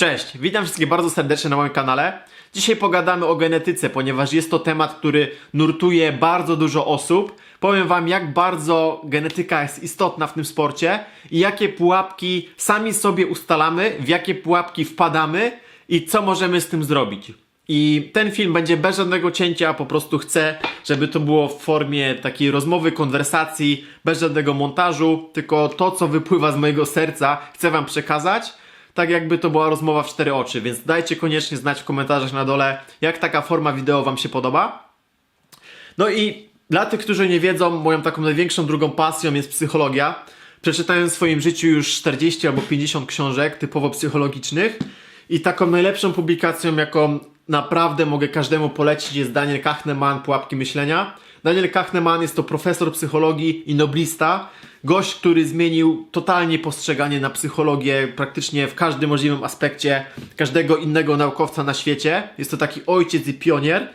Cześć, witam wszystkich bardzo serdecznie na moim kanale. Dzisiaj pogadamy o genetyce, ponieważ jest to temat, który nurtuje bardzo dużo osób. Powiem Wam, jak bardzo genetyka jest istotna w tym sporcie i jakie pułapki sami sobie ustalamy, w jakie pułapki wpadamy i co możemy z tym zrobić. I ten film będzie bez żadnego cięcia, po prostu chcę, żeby to było w formie takiej rozmowy, konwersacji, bez żadnego montażu, tylko to, co wypływa z mojego serca, chcę Wam przekazać tak jakby to była rozmowa w cztery oczy, więc dajcie koniecznie znać w komentarzach na dole, jak taka forma wideo Wam się podoba. No i dla tych, którzy nie wiedzą, moją taką największą drugą pasją jest psychologia. Przeczytałem w swoim życiu już 40 albo 50 książek typowo psychologicznych i taką najlepszą publikacją, jaką naprawdę mogę każdemu polecić jest Daniel Kahneman, Pułapki Myślenia. Daniel Kahneman jest to profesor psychologii i noblista, gość, który zmienił totalnie postrzeganie na psychologię praktycznie w każdym możliwym aspekcie każdego innego naukowca na świecie. Jest to taki ojciec i pionier.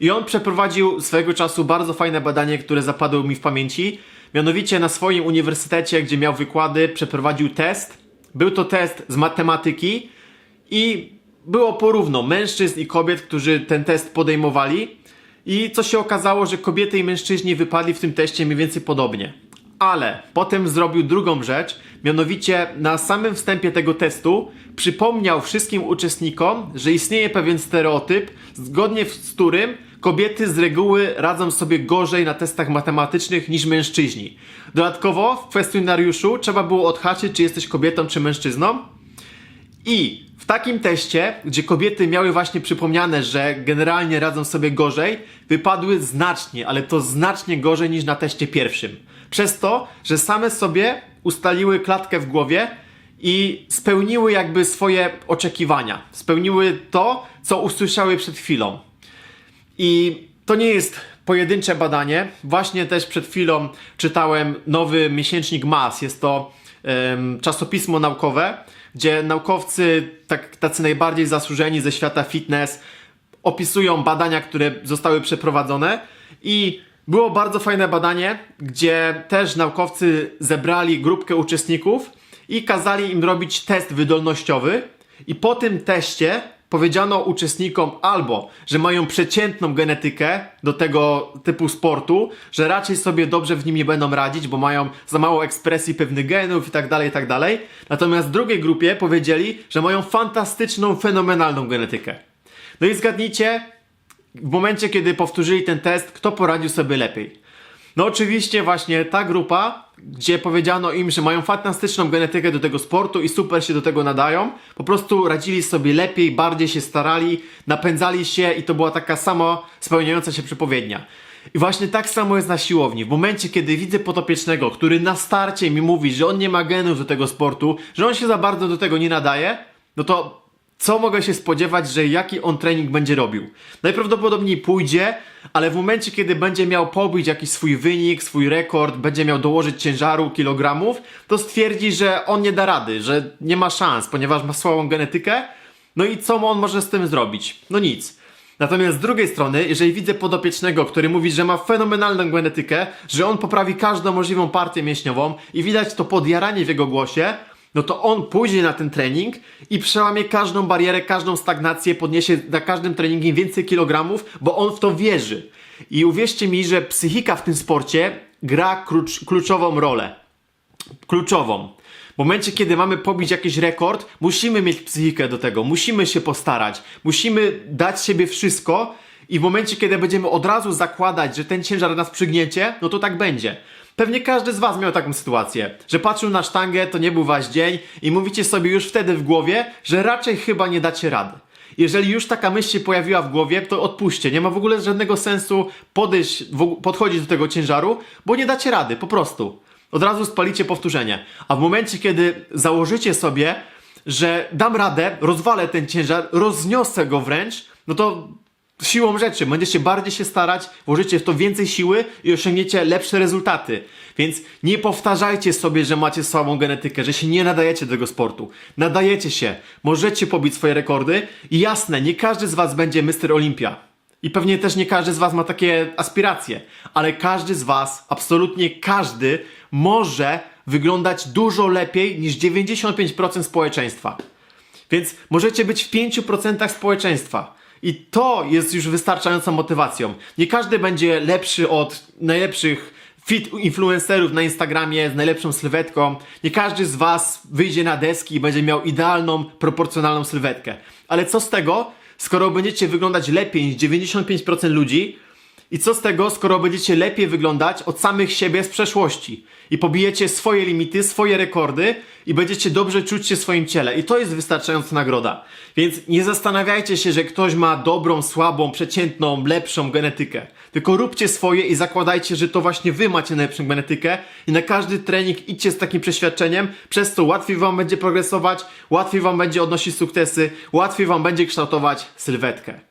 I on przeprowadził swego czasu bardzo fajne badanie, które zapadło mi w pamięci. Mianowicie na swoim uniwersytecie, gdzie miał wykłady, przeprowadził test. Był to test z matematyki i było porówno mężczyzn i kobiet, którzy ten test podejmowali. I co się okazało, że kobiety i mężczyźni wypadli w tym teście mniej więcej podobnie. Ale potem zrobił drugą rzecz, mianowicie na samym wstępie tego testu przypomniał wszystkim uczestnikom, że istnieje pewien stereotyp, zgodnie z którym kobiety z reguły radzą sobie gorzej na testach matematycznych niż mężczyźni. Dodatkowo w kwestionariuszu trzeba było odhaczyć, czy jesteś kobietą czy mężczyzną. I w takim teście, gdzie kobiety miały właśnie przypomniane, że generalnie radzą sobie gorzej, wypadły znacznie, ale to znacznie gorzej niż na teście pierwszym. Przez to, że same sobie ustaliły klatkę w głowie i spełniły jakby swoje oczekiwania. Spełniły to, co usłyszały przed chwilą. I to nie jest pojedyncze badanie. Właśnie też przed chwilą czytałem nowy miesięcznik MAS. Jest to em, czasopismo naukowe, gdzie naukowcy, tak, tacy najbardziej zasłużeni ze świata fitness, opisują badania, które zostały przeprowadzone. I było bardzo fajne badanie, gdzie też naukowcy zebrali grupkę uczestników i kazali im robić test wydolnościowy. I po tym teście powiedziano uczestnikom albo, że mają przeciętną genetykę do tego typu sportu, że raczej sobie dobrze w nim nie będą radzić, bo mają za mało ekspresji pewnych genów i tak dalej, i tak dalej. Natomiast w drugiej grupie powiedzieli, że mają fantastyczną, fenomenalną genetykę. No i zgadnijcie, w momencie, kiedy powtórzyli ten test, kto poradził sobie lepiej. No oczywiście właśnie ta grupa, gdzie powiedziano im, że mają fantastyczną genetykę do tego sportu i super się do tego nadają, po prostu radzili sobie lepiej, bardziej się starali, napędzali się i to była taka samo spełniająca się przepowiednia. I właśnie tak samo jest na siłowni. W momencie, kiedy widzę potopiecznego, który na starcie mi mówi, że on nie ma genów do tego sportu, że on się za bardzo do tego nie nadaje, no to co mogę się spodziewać, że jaki on trening będzie robił? Najprawdopodobniej pójdzie, ale w momencie, kiedy będzie miał pobić jakiś swój wynik, swój rekord, będzie miał dołożyć ciężaru, kilogramów, to stwierdzi, że on nie da rady, że nie ma szans, ponieważ ma słabą genetykę. No i co on może z tym zrobić? No nic. Natomiast z drugiej strony, jeżeli widzę podopiecznego, który mówi, że ma fenomenalną genetykę, że on poprawi każdą możliwą partię mięśniową i widać to podjaranie w jego głosie, no to on pójdzie na ten trening i przełamie każdą barierę, każdą stagnację, podniesie na każdym treningiem więcej kilogramów, bo on w to wierzy. I uwierzcie mi, że psychika w tym sporcie gra klucz, kluczową rolę. Kluczową. W momencie, kiedy mamy pobić jakiś rekord, musimy mieć psychikę do tego, musimy się postarać, musimy dać siebie wszystko i w momencie, kiedy będziemy od razu zakładać, że ten ciężar nas przygniecie, no to tak będzie. Pewnie każdy z Was miał taką sytuację, że patrzył na sztangę, to nie był Wasz dzień i mówicie sobie już wtedy w głowie, że raczej chyba nie dacie rady. Jeżeli już taka myśl się pojawiła w głowie, to odpuśćcie. Nie ma w ogóle żadnego sensu podejść, podchodzić do tego ciężaru, bo nie dacie rady, po prostu. Od razu spalicie powtórzenie. A w momencie, kiedy założycie sobie, że dam radę, rozwalę ten ciężar, rozniosę go wręcz, no to siłą rzeczy będziecie bardziej się starać, włożycie w to więcej siły i osiągniecie lepsze rezultaty. Więc nie powtarzajcie sobie, że macie słabą genetykę, że się nie nadajecie do tego sportu. Nadajecie się, możecie pobić swoje rekordy i jasne, nie każdy z was będzie Mr. Olympia. I pewnie też nie każdy z was ma takie aspiracje, ale każdy z was, absolutnie każdy, może wyglądać dużo lepiej niż 95% społeczeństwa. Więc możecie być w 5% społeczeństwa. I to jest już wystarczającą motywacją. Nie każdy będzie lepszy od najlepszych fit influencerów na Instagramie z najlepszą sylwetką. Nie każdy z Was wyjdzie na deski i będzie miał idealną, proporcjonalną sylwetkę. Ale co z tego, skoro będziecie wyglądać lepiej niż 95% ludzi, i co z tego, skoro będziecie lepiej wyglądać od samych siebie z przeszłości i pobijecie swoje limity, swoje rekordy i będziecie dobrze czuć się w swoim ciele. I to jest wystarczająca nagroda. Więc nie zastanawiajcie się, że ktoś ma dobrą, słabą, przeciętną, lepszą genetykę. Tylko róbcie swoje i zakładajcie, że to właśnie wy macie najlepszą genetykę i na każdy trening idźcie z takim przeświadczeniem, przez co łatwiej wam będzie progresować, łatwiej wam będzie odnosić sukcesy, łatwiej wam będzie kształtować sylwetkę.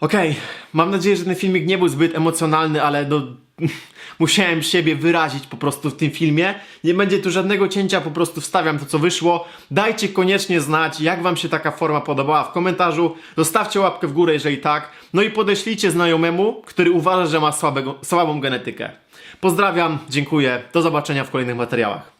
Okej, mam nadzieję, że ten filmik nie był zbyt emocjonalny, ale no, musiałem siebie wyrazić po prostu w tym filmie. Nie będzie tu żadnego cięcia, po prostu wstawiam to, co wyszło. Dajcie koniecznie znać, jak Wam się taka forma podobała w komentarzu. Zostawcie łapkę w górę, jeżeli tak. No i podeślijcie znajomemu, który uważa, że ma słabego, słabą genetykę. Pozdrawiam, dziękuję, do zobaczenia w kolejnych materiałach.